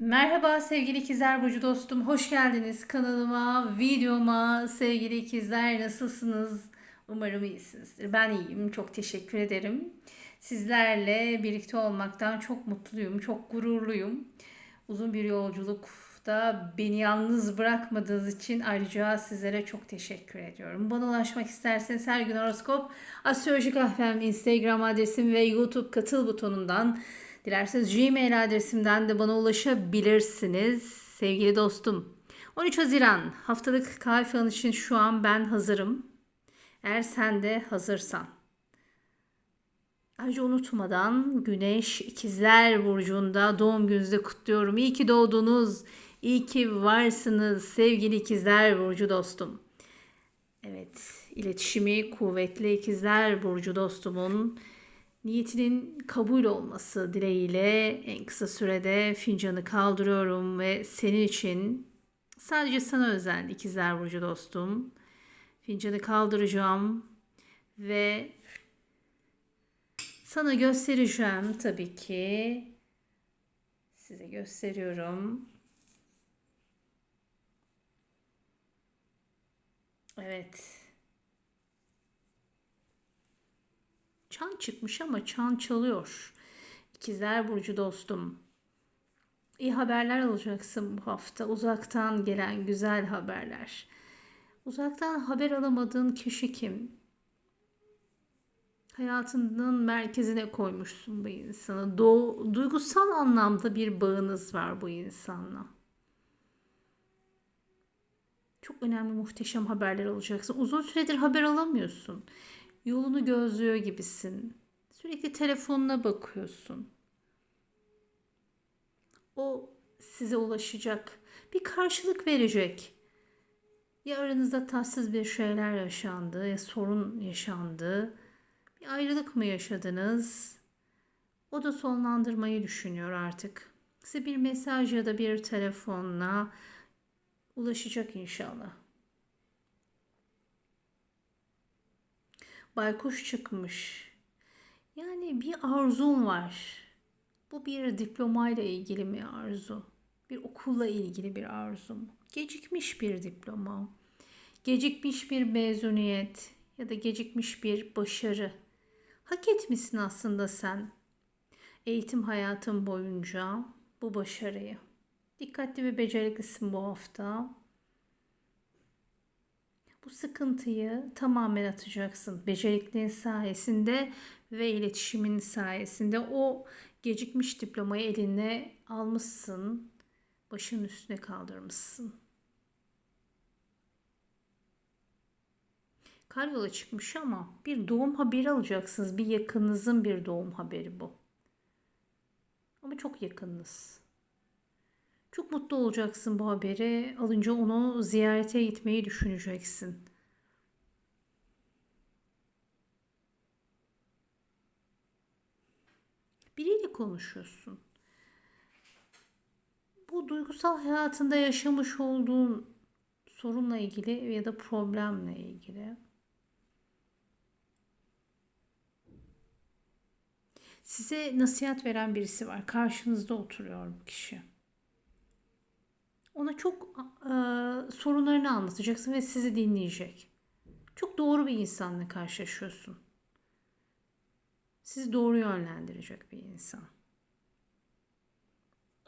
Merhaba sevgili ikizler burcu dostum. Hoş geldiniz kanalıma, videoma. Sevgili ikizler nasılsınız? Umarım iyisinizdir. Ben iyiyim. Çok teşekkür ederim. Sizlerle birlikte olmaktan çok mutluyum, çok gururluyum. Uzun bir yolculukta beni yalnız bırakmadığınız için ayrıca sizlere çok teşekkür ediyorum. Bana ulaşmak isterseniz her gün horoskop, astroloji kahvem, Instagram adresim ve YouTube katıl butonundan Dilerseniz Gmail adresimden de bana ulaşabilirsiniz sevgili dostum. 13 Haziran haftalık kahve için şu an ben hazırım. Eğer sen de hazırsan. Ayrıca unutmadan Güneş İkizler Burcu'nda doğum gününüzü kutluyorum. İyi ki doğdunuz. İyi ki varsınız sevgili İkizler Burcu dostum. Evet, iletişimi kuvvetli İkizler Burcu dostumun niyetinin kabul olması dileğiyle en kısa sürede fincanı kaldırıyorum ve senin için sadece sana özel ikizler burcu dostum fincanı kaldıracağım ve sana göstereceğim tabii ki size gösteriyorum. Evet. Çan çıkmış ama çan çalıyor. İkizler Burcu dostum. İyi haberler alacaksın bu hafta. Uzaktan gelen güzel haberler. Uzaktan haber alamadığın kişi kim? Hayatının merkezine koymuşsun bu insanı. Do duygusal anlamda bir bağınız var bu insanla. Çok önemli muhteşem haberler alacaksın. Uzun süredir haber alamıyorsun yolunu gözlüyor gibisin. Sürekli telefonuna bakıyorsun. O size ulaşacak. Bir karşılık verecek. Ya aranızda tatsız bir şeyler yaşandı ya sorun yaşandı. Bir ayrılık mı yaşadınız? O da sonlandırmayı düşünüyor artık. Size bir mesaj ya da bir telefonla ulaşacak inşallah. Baykuş çıkmış. Yani bir arzum var. Bu bir diplomayla ilgili bir arzu. Bir okulla ilgili bir arzum. Gecikmiş bir diploma. Gecikmiş bir mezuniyet ya da gecikmiş bir başarı. Hak etmişsin aslında sen. Eğitim hayatın boyunca bu başarıyı. Dikkatli ve beceriklisin bu hafta bu sıkıntıyı tamamen atacaksın. Becerikliğin sayesinde ve iletişimin sayesinde o gecikmiş diplomayı eline almışsın. Başın üstüne kaldırmışsın. Kar yola çıkmış ama bir doğum haberi alacaksınız. Bir yakınınızın bir doğum haberi bu. Ama çok yakınınız. Çok mutlu olacaksın bu haberi. Alınca onu ziyarete gitmeyi düşüneceksin. Biriyle konuşuyorsun. Bu duygusal hayatında yaşamış olduğun sorunla ilgili ya da problemle ilgili. Size nasihat veren birisi var. Karşınızda oturuyor bu kişi. Ona çok e, sorunlarını anlatacaksın ve sizi dinleyecek. Çok doğru bir insanla karşılaşıyorsun. Sizi doğru yönlendirecek bir insan.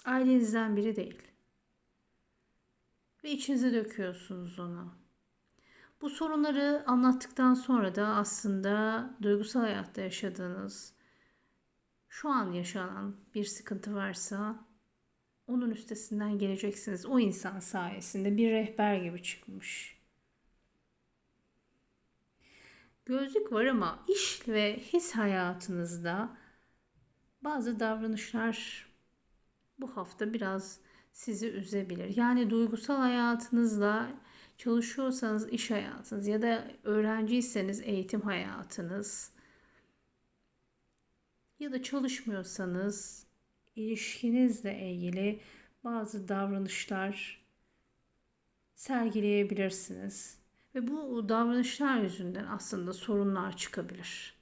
Ailenizden biri değil. Ve içinize döküyorsunuz ona. Bu sorunları anlattıktan sonra da aslında duygusal hayatta yaşadığınız, şu an yaşanan bir sıkıntı varsa onun üstesinden geleceksiniz. O insan sayesinde bir rehber gibi çıkmış. Gözlük var ama iş ve his hayatınızda bazı davranışlar bu hafta biraz sizi üzebilir. Yani duygusal hayatınızla çalışıyorsanız iş hayatınız ya da öğrenciyseniz eğitim hayatınız ya da çalışmıyorsanız ilişkinizle ilgili bazı davranışlar sergileyebilirsiniz. Ve bu davranışlar yüzünden aslında sorunlar çıkabilir.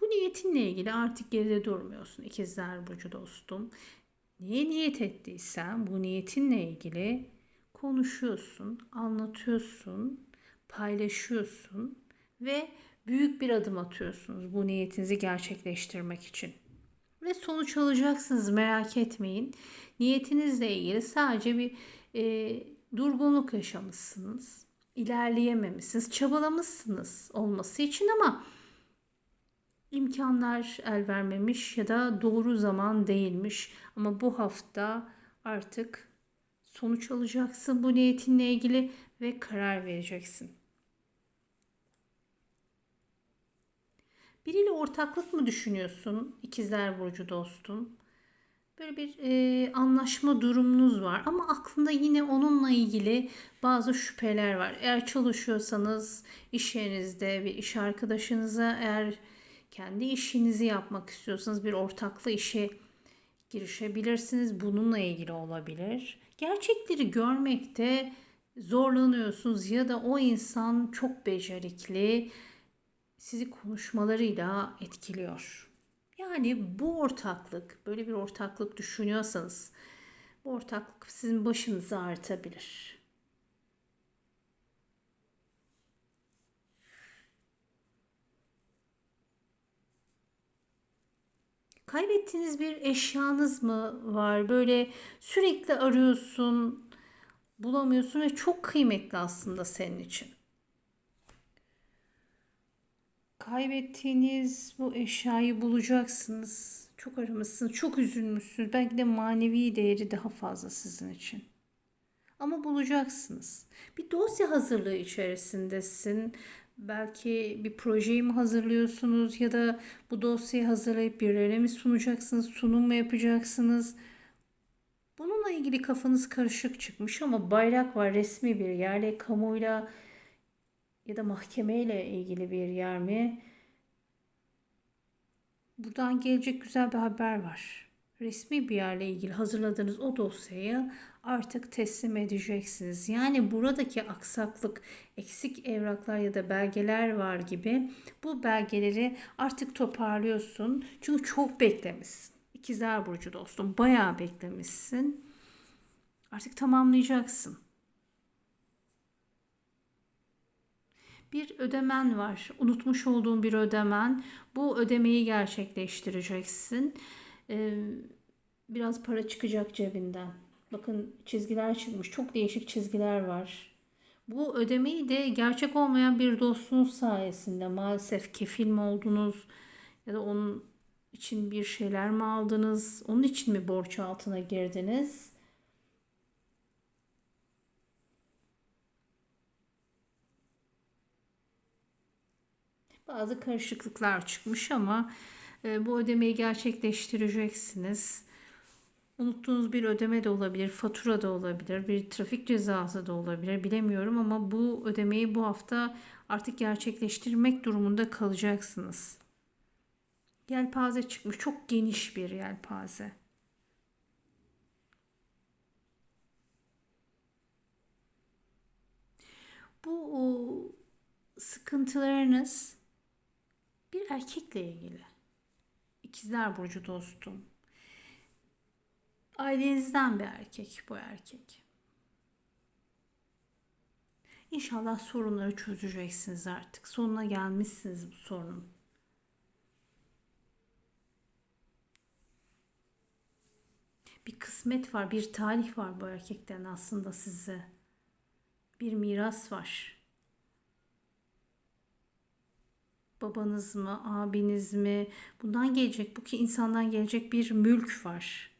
Bu niyetinle ilgili artık geride durmuyorsun ikizler burcu dostum. Neye niyet ettiysen bu niyetinle ilgili konuşuyorsun, anlatıyorsun, paylaşıyorsun ve büyük bir adım atıyorsunuz bu niyetinizi gerçekleştirmek için. Ve sonuç alacaksınız merak etmeyin. Niyetinizle ilgili sadece bir e, durgunluk yaşamışsınız. İlerleyememişsiniz, çabalamışsınız olması için ama imkanlar el vermemiş ya da doğru zaman değilmiş. Ama bu hafta artık sonuç alacaksın bu niyetinle ilgili ve karar vereceksin. Biriyle ortaklık mı düşünüyorsun ikizler burcu dostum? Böyle bir e, anlaşma durumunuz var ama aklında yine onunla ilgili bazı şüpheler var. Eğer çalışıyorsanız iş yerinizde bir iş arkadaşınıza eğer kendi işinizi yapmak istiyorsanız bir ortaklı işe girişebilirsiniz. Bununla ilgili olabilir. Gerçekleri görmekte zorlanıyorsunuz ya da o insan çok becerikli sizi konuşmalarıyla etkiliyor. Yani bu ortaklık, böyle bir ortaklık düşünüyorsanız bu ortaklık sizin başınızı artabilir. Kaybettiğiniz bir eşyanız mı var? Böyle sürekli arıyorsun, bulamıyorsun ve çok kıymetli aslında senin için. Kaybettiğiniz bu eşyayı bulacaksınız. Çok aramışsınız, çok üzülmüşsünüz. Belki de manevi değeri daha fazla sizin için. Ama bulacaksınız. Bir dosya hazırlığı içerisindesin. Belki bir projeyi mi hazırlıyorsunuz ya da bu dosyayı hazırlayıp birilerine mi sunacaksınız, sunum mu yapacaksınız? Bununla ilgili kafanız karışık çıkmış ama bayrak var resmi bir yerle kamuyla ya da mahkemeyle ilgili bir yer mi? Buradan gelecek güzel bir haber var. Resmi bir yerle ilgili hazırladığınız o dosyayı artık teslim edeceksiniz. Yani buradaki aksaklık, eksik evraklar ya da belgeler var gibi bu belgeleri artık toparlıyorsun. Çünkü çok beklemişsin. İkizler Burcu dostum bayağı beklemişsin. Artık tamamlayacaksın. Bir ödemen var. Unutmuş olduğun bir ödemen. Bu ödemeyi gerçekleştireceksin. Ee, biraz para çıkacak cebinden. Bakın çizgiler çıkmış. Çok değişik çizgiler var. Bu ödemeyi de gerçek olmayan bir dostunuz sayesinde maalesef kefil mi oldunuz ya da onun için bir şeyler mi aldınız? Onun için mi borç altına girdiniz? Bazı karışıklıklar çıkmış ama e, bu ödemeyi gerçekleştireceksiniz. Unuttuğunuz bir ödeme de olabilir, fatura da olabilir, bir trafik cezası da olabilir bilemiyorum ama bu ödemeyi bu hafta artık gerçekleştirmek durumunda kalacaksınız. Yelpaze çıkmış. Çok geniş bir yelpaze. Bu sıkıntılarınız bir erkekle ilgili. İkizler Burcu dostum. Ailenizden bir erkek bu erkek. İnşallah sorunları çözeceksiniz artık. Sonuna gelmişsiniz bu sorunun. Bir kısmet var, bir talih var bu erkekten aslında size. Bir miras var. Babanız mı, abiniz mi? Bundan gelecek, bu ki insandan gelecek bir mülk var.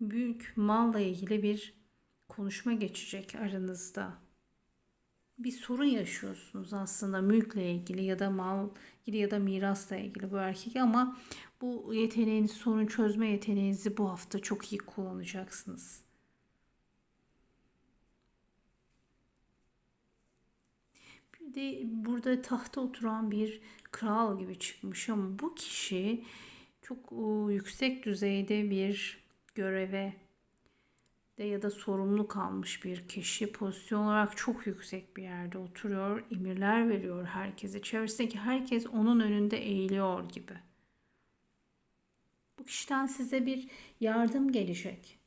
Mülk, malla ilgili bir konuşma geçecek aranızda. Bir sorun yaşıyorsunuz aslında mülkle ilgili ya da mal ilgili ya da mirasla ilgili bu erkek ama bu yeteneğiniz, sorun çözme yeteneğinizi bu hafta çok iyi kullanacaksınız. De burada tahta oturan bir kral gibi çıkmış ama bu kişi çok yüksek düzeyde bir göreve de ya da sorumluluk almış bir kişi pozisyon olarak çok yüksek bir yerde oturuyor. Emirler veriyor herkese. Çevresindeki herkes onun önünde eğiliyor gibi. Bu kişiden size bir yardım gelecek.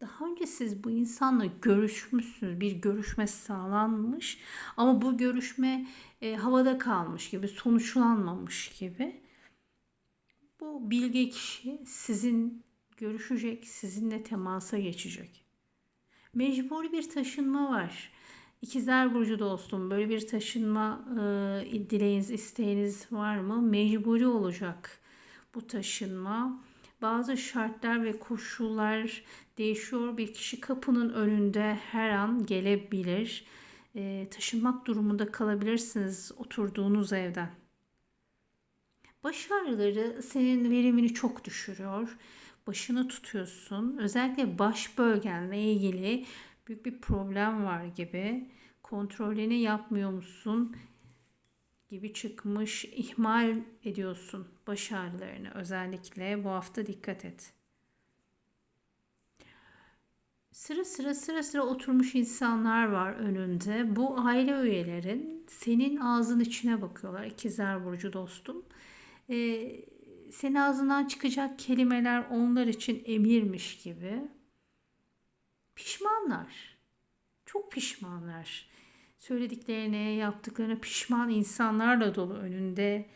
Daha önce siz bu insanla görüşmüşsünüz. Bir görüşme sağlanmış ama bu görüşme e, havada kalmış gibi, sonuçlanmamış gibi. Bu bilge kişi sizin görüşecek, sizinle temasa geçecek. Mecburi bir taşınma var. İkizler Burcu dostum böyle bir taşınma e, dileğiniz, isteğiniz var mı? Mecburi olacak bu taşınma. Bazı şartlar ve koşullar değişiyor. Bir kişi kapının önünde her an gelebilir. E, taşınmak durumunda kalabilirsiniz oturduğunuz evden. Baş ağrıları senin verimini çok düşürüyor. Başını tutuyorsun. Özellikle baş bölgenle ilgili büyük bir problem var gibi. Kontrolünü yapmıyor musun? Gibi çıkmış. ihmal ediyorsun baş ağrılarını. Özellikle bu hafta dikkat et. Sıra sıra sıra sıra oturmuş insanlar var önünde. Bu aile üyelerin senin ağzın içine bakıyorlar. İkizler Burcu dostum. Ee, senin ağzından çıkacak kelimeler onlar için emirmiş gibi. Pişmanlar. Çok pişmanlar. Söylediklerine, yaptıklarına pişman insanlarla dolu önünde.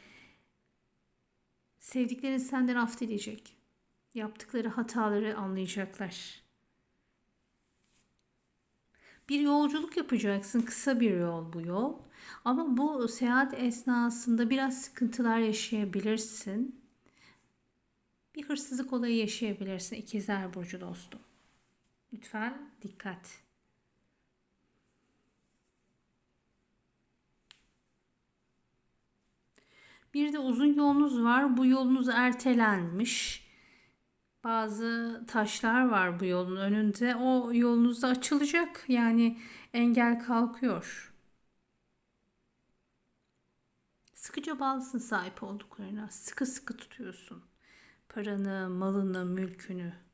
Sevdiklerini senden af dileyecek. Yaptıkları hataları anlayacaklar. Bir yolculuk yapacaksın. Kısa bir yol bu yol. Ama bu seyahat esnasında biraz sıkıntılar yaşayabilirsin. Bir hırsızlık olayı yaşayabilirsin ikizler burcu dostum. Lütfen dikkat. Bir de uzun yolunuz var. Bu yolunuz ertelenmiş. Bazı taşlar var bu yolun önünde. O yolunuz da açılacak. Yani engel kalkıyor. Sıkıca bağlısın sahip olduklarına. Sıkı sıkı tutuyorsun. Paranı, malını, mülkünü.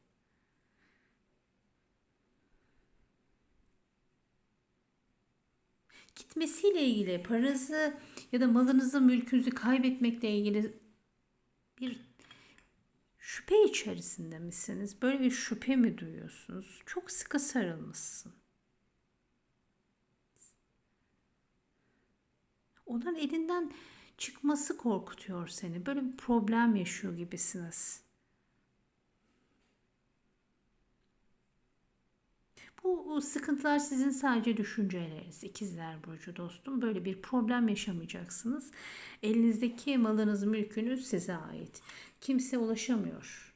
Gitmesiyle ilgili paranızı ya da malınızı, mülkünüzü kaybetmekle ilgili bir şüphe içerisinde misiniz? Böyle bir şüphe mi duyuyorsunuz? Çok sıkı sarılmışsın. Onların elinden çıkması korkutuyor seni. Böyle bir problem yaşıyor gibisiniz. Bu sıkıntılar sizin sadece düşünceleriniz. İkizler Burcu dostum. Böyle bir problem yaşamayacaksınız. Elinizdeki malınız, mülkünüz size ait. Kimse ulaşamıyor.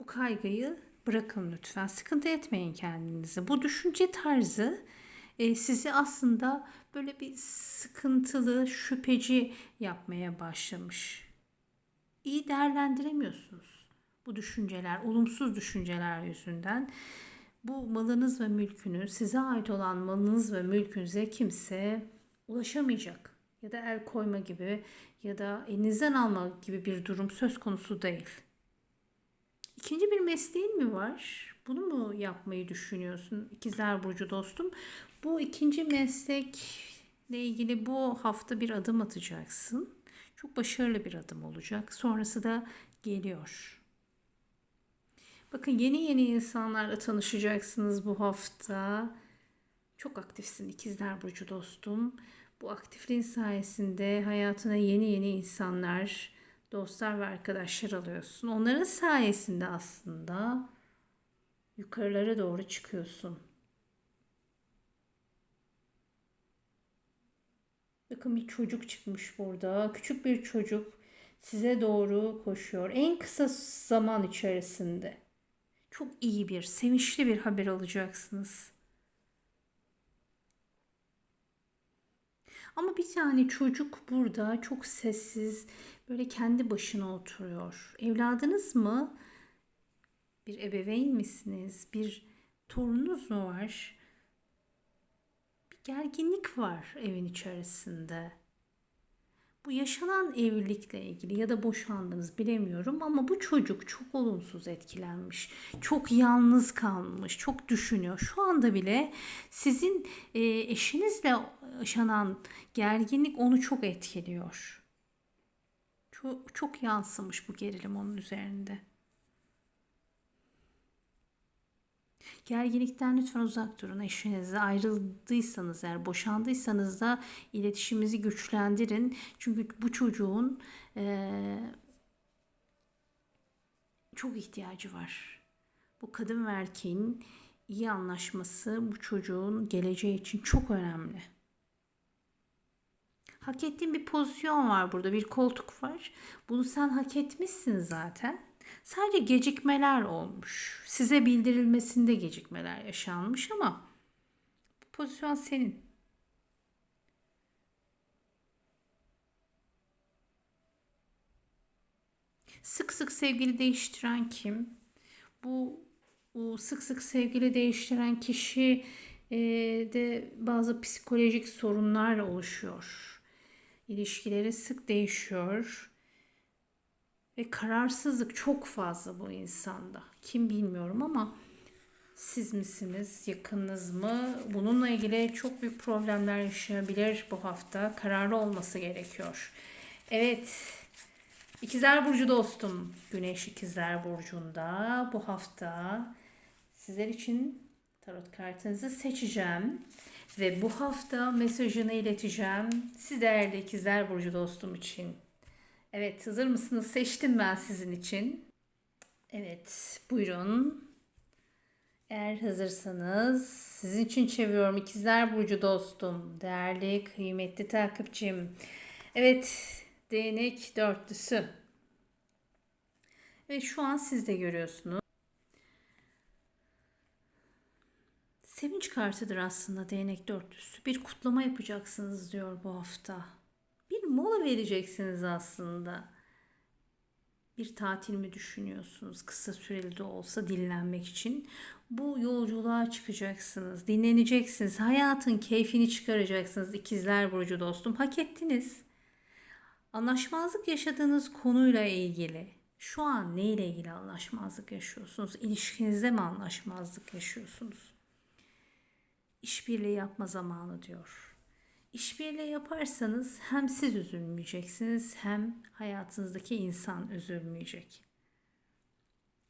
Bu kaygıyı bırakın lütfen. Sıkıntı etmeyin kendinizi. Bu düşünce tarzı e, sizi aslında böyle bir sıkıntılı, şüpheci yapmaya başlamış. İyi değerlendiremiyorsunuz bu düşünceler, olumsuz düşünceler yüzünden bu malınız ve mülkünüz, size ait olan malınız ve mülkünüze kimse ulaşamayacak. Ya da el koyma gibi ya da elinizden alma gibi bir durum söz konusu değil. İkinci bir mesleğin mi var? Bunu mu yapmayı düşünüyorsun İkizler Burcu dostum? Bu ikinci meslekle ilgili bu hafta bir adım atacaksın. Çok başarılı bir adım olacak. Sonrası da geliyor. Bakın yeni yeni insanlarla tanışacaksınız bu hafta. Çok aktifsin ikizler burcu dostum. Bu aktifliğin sayesinde hayatına yeni yeni insanlar, dostlar ve arkadaşlar alıyorsun. Onların sayesinde aslında yukarılara doğru çıkıyorsun. Bakın bir çocuk çıkmış burada. Küçük bir çocuk size doğru koşuyor. En kısa zaman içerisinde çok iyi bir, sevinçli bir haber alacaksınız. Ama bir tane çocuk burada çok sessiz, böyle kendi başına oturuyor. Evladınız mı? Bir ebeveyn misiniz? Bir torununuz mu var? Bir gerginlik var evin içerisinde. Bu yaşanan evlilikle ilgili ya da boşandınız bilemiyorum ama bu çocuk çok olumsuz etkilenmiş. Çok yalnız kalmış, çok düşünüyor. Şu anda bile sizin e, eşinizle yaşanan gerginlik onu çok etkiliyor. Çok, çok yansımış bu gerilim onun üzerinde. Gerginlikten lütfen uzak durun. Eşinizle ayrıldıysanız eğer boşandıysanız da iletişimimizi güçlendirin. Çünkü bu çocuğun eee, çok ihtiyacı var. Bu kadın ve erkeğin iyi anlaşması bu çocuğun geleceği için çok önemli. Hak ettiğin bir pozisyon var burada. Bir koltuk var. Bunu sen hak etmişsin zaten. Sadece gecikmeler olmuş. Size bildirilmesinde gecikmeler yaşanmış ama bu pozisyon senin. Sık sık sevgili değiştiren kim? Bu, bu sık sık sevgili değiştiren kişi e, de bazı psikolojik sorunlar oluşuyor. İlişkileri sık değişiyor. Ve kararsızlık çok fazla bu insanda. Kim bilmiyorum ama siz misiniz, yakınınız mı? Bununla ilgili çok büyük problemler yaşayabilir bu hafta. Kararlı olması gerekiyor. Evet, İkizler Burcu dostum. Güneş İkizler Burcu'nda bu hafta sizler için tarot kartınızı seçeceğim. Ve bu hafta mesajını ileteceğim. Siz değerli İkizler Burcu dostum için. Evet hazır mısınız? Seçtim ben sizin için. Evet buyurun. Eğer hazırsanız sizin için çeviriyorum İkizler Burcu dostum. Değerli kıymetli takipçim. Evet değnek dörtlüsü. Ve şu an siz de görüyorsunuz. Sevinç kartıdır aslında değnek dörtlüsü. Bir kutlama yapacaksınız diyor bu hafta. Vereceksiniz aslında. Bir tatil mi düşünüyorsunuz? Kısa süreli de olsa dinlenmek için. Bu yolculuğa çıkacaksınız. Dinleneceksiniz. Hayatın keyfini çıkaracaksınız. İkizler Burcu dostum. Hak ettiniz. Anlaşmazlık yaşadığınız konuyla ilgili şu an neyle ilgili anlaşmazlık yaşıyorsunuz? İlişkinizde mi anlaşmazlık yaşıyorsunuz? İşbirliği yapma zamanı diyor. İşbirliği yaparsanız hem siz üzülmeyeceksiniz hem hayatınızdaki insan üzülmeyecek.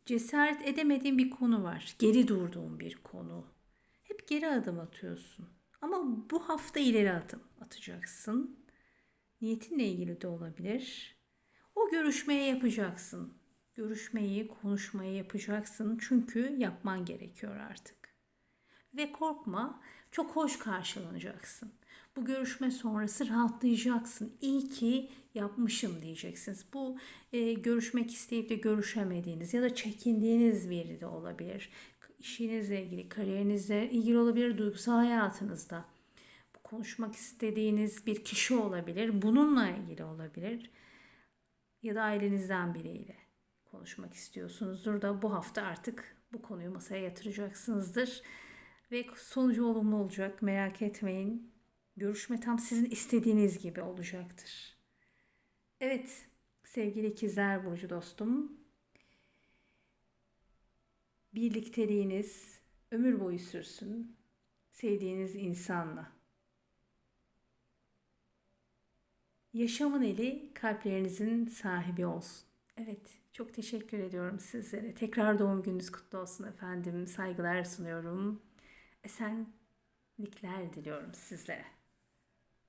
Cesaret edemediğin bir konu var. Geri durduğun bir konu. Hep geri adım atıyorsun. Ama bu hafta ileri adım atacaksın. Niyetinle ilgili de olabilir. O görüşmeyi yapacaksın. Görüşmeyi, konuşmayı yapacaksın. Çünkü yapman gerekiyor artık. Ve korkma, çok hoş karşılanacaksın. Bu görüşme sonrası rahatlayacaksın. İyi ki yapmışım diyeceksiniz. Bu e, görüşmek isteyip de görüşemediğiniz ya da çekindiğiniz biri de olabilir. İşinizle ilgili, kariyerinizle ilgili olabilir, duygusal hayatınızda. Konuşmak istediğiniz bir kişi olabilir. Bununla ilgili olabilir. Ya da ailenizden biriyle konuşmak istiyorsunuzdur da bu hafta artık bu konuyu masaya yatıracaksınızdır. Ve sonucu olumlu olacak merak etmeyin. Görüşme tam sizin istediğiniz gibi olacaktır. Evet sevgili ikizler burcu dostum. Birlikteliğiniz ömür boyu sürsün. Sevdiğiniz insanla. Yaşamın eli kalplerinizin sahibi olsun. Evet, çok teşekkür ediyorum sizlere. Tekrar doğum gününüz kutlu olsun efendim. Saygılar sunuyorum esenlikler diliyorum sizlere.